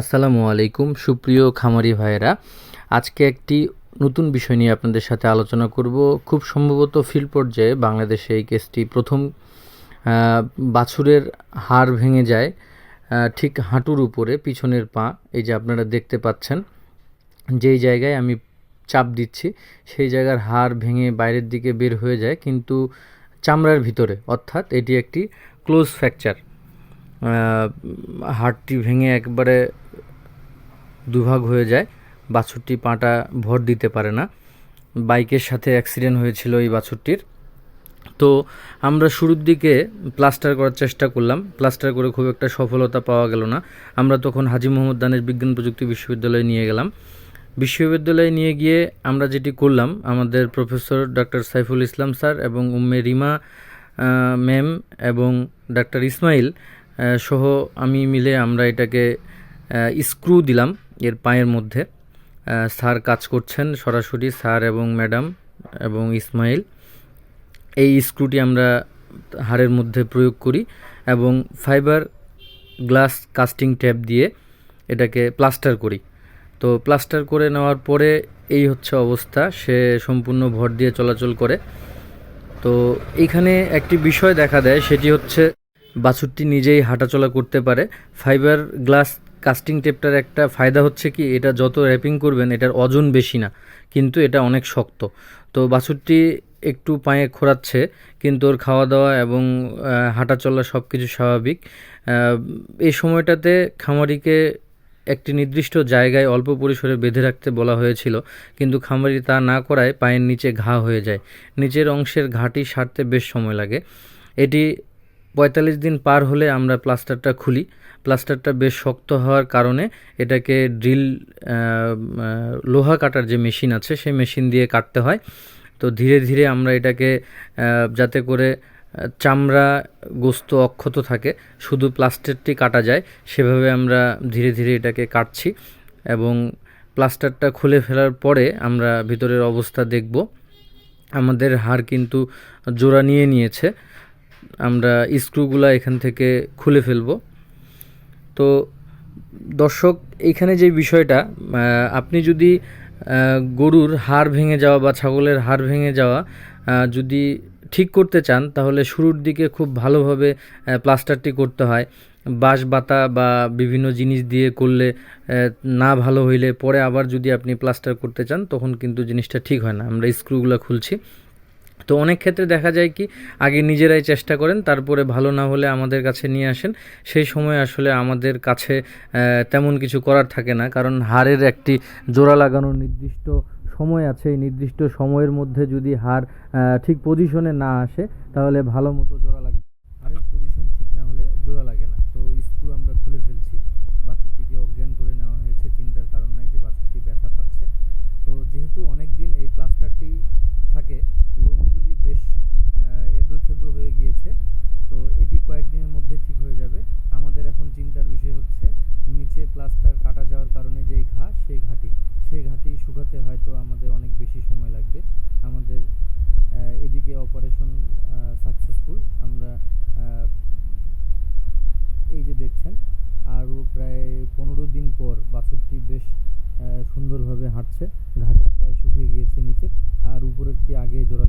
আসসালামু আলাইকুম, সুপ্রিয় খামারি ভাইয়েরা। আজকে একটি নতুন বিষয় নিয়ে আপনাদের সাথে আলোচনা করব। খুব সম্ভবত ফিল্ড পর্যায়ে বাংলাদেশে এই কেসটি প্রথম বাছুরের হাড় ভেঙে যায় ঠিক হাঁটুর উপরে, পিছনের পা, এই যে আপনারা দেখতে পাচ্ছেন। যেই জায়গায় আমি চাপ দিচ্ছি, সেই জায়গার হাড় ভেঙে বাইরের দিকে বের হয়ে যায়, কিন্তু চামড়ার ভিতরে, অর্থাৎ এটি একটি ক্লোজ ফ্র্যাকচার হাড়টি ভেঙে একবারে দুভাগ হয়ে যায়। বাছুরটি পাটা ভর দিতে পারে না। বাইকের সাথে অ্যাক্সিডেন্ট হয়েছিল এই বাছুরটির। তো আমরা শুরুর দিকে প্লাস্টার করার চেষ্টা করলাম। প্লাস্টার করে খুব একটা সফলতা পাওয়া গেল না। আমরা তখন হাজি মোহাম্মদ দানের বিজ্ঞান প্রযুক্তি বিশ্ববিদ্যালয়ে নিয়ে গেলাম। বিশ্ববিদ্যালয়ে নিয়ে গিয়ে আমরা যেটি করলাম, আমাদের professor doctor Saiful Islam sir এবং উম্মে রিমা ম্যাম এবং ডাক্তার ইসমাইল সহ আমি মিলে আমরা এটাকে স্ক্রু দিলাম। এর পায়ের মধ্যে স্যার কাজ করছেন সরাসরি, স্যার এবং ম্যাডাম এবং ইসমাইল। এই স্ক্রুটি আমরা হাড়ের মধ্যে প্রয়োগ করি এবং ফাইবার গ্লাস কাস্টিং ট্যাপ দিয়ে এটাকে প্লাস্টার করি। তো প্লাস্টার করে নেওয়ার পরে এই হচ্ছে অবস্থা, সে সম্পূর্ণ ভর দিয়ে চলাচল করে। তো এইখানে একটি বিষয় দেখা দেয়, সেটি হচ্ছে বাছুরটি নিজেই হাঁটাচলা করতে পারে। ফাইবার গ্লাস কাস্টিং টেপটার একটা ফায়দা হচ্ছে কি, এটা যত র্যাপিং করবেন, এটার ওজন বেশি না, কিন্তু এটা অনেক শক্ত। তো বাছুরটি একটু পায়ে খোরাচ্ছে, কিন্তু ওর খাওয়া দাওয়া এবং হাঁটা চলা সব কিছু স্বাভাবিক এই সময়টাতে খামারিকে একটি নির্দিষ্ট জায়গায় অল্প পরিসরে বেঁধে রাখতে বলা হয়েছিল, কিন্তু খামারি তা না করায় পায়ের নিচে ঘা হয়ে যায়। নিচের অংশের ঘাটি সারতে বেশ সময় লাগে। এটি পঁয়তাল্লিশ দিন পার হলে আমরা প্লাস্টারটা খুলি। প্লাস্টারটা বেশ শক্ত হওয়ার কারণে এটাকে ড্রিল লোহা কাটার যে মেশিন আছে, সেই মেশিন দিয়ে কাটতে হয়। তো ধীরে ধীরে আমরা এটাকে যাতে করে চামড়া গোস্ত অক্ষত থাকে, শুধু প্লাস্টারটি কাটা যায়, সেভাবে আমরা ধীরে ধীরে এটাকে কাটছি এবং প্লাস্টারটা খুলে ফেলার পরে আমরা ভিতরের অবস্থা দেখব। আমাদের হাড় কিন্তু জোড়া নিয়ে নিয়েছে। আমরা স্ক্রুগুলা এখান থেকে খুলে ফেলব। তো দর্শক, এখানে যে বিষয়টা আপনি যদি গরুর হাড় ভেঙে যাওয়া বা ছাগলের হাড় ভেঙে যাওয়া যদি ঠিক করতে চান, তাহলে শুরুর দিকে খুব ভালোভাবে প্লাস্টারটি করতে হয়। বাঁশ, বাতা বা বিভিন্ন জিনিস দিয়ে করলে না ভালো হইলে পরে আবার যদি আপনি প্লাস্টার করতে চান, তখন কিন্তু জিনিসটা ঠিক হয় না। আমরা স্ক্রুগুলো খুলছি। তো অনেক ক্ষেত্রে দেখা যায় কি আগে নিজেরাই চেষ্টা করেন তারপরে ভালো না হলে আমাদের কাছে নিয়ে আসেন। সেই সময় আসলে আমাদের কাছে তেমন কিছু করার থাকে না। কারণ হাড়ের একটি জোড়া লাগানোর নির্দিষ্ট সময় আছে। এই নির্দিষ্ট সময়ের মধ্যে যদি আহ, ঠিক পজিশনে না আসে তাহলে ভালো মতো জোড়া লাগবে হাড়ের পজিশন ঠিক না হলে জোড়া লাগে না। যাচ্ছে ঘাটি প্রায় শুকিয়ে গিয়েছে নিচে। আর উপরেরটি আগে জোড়া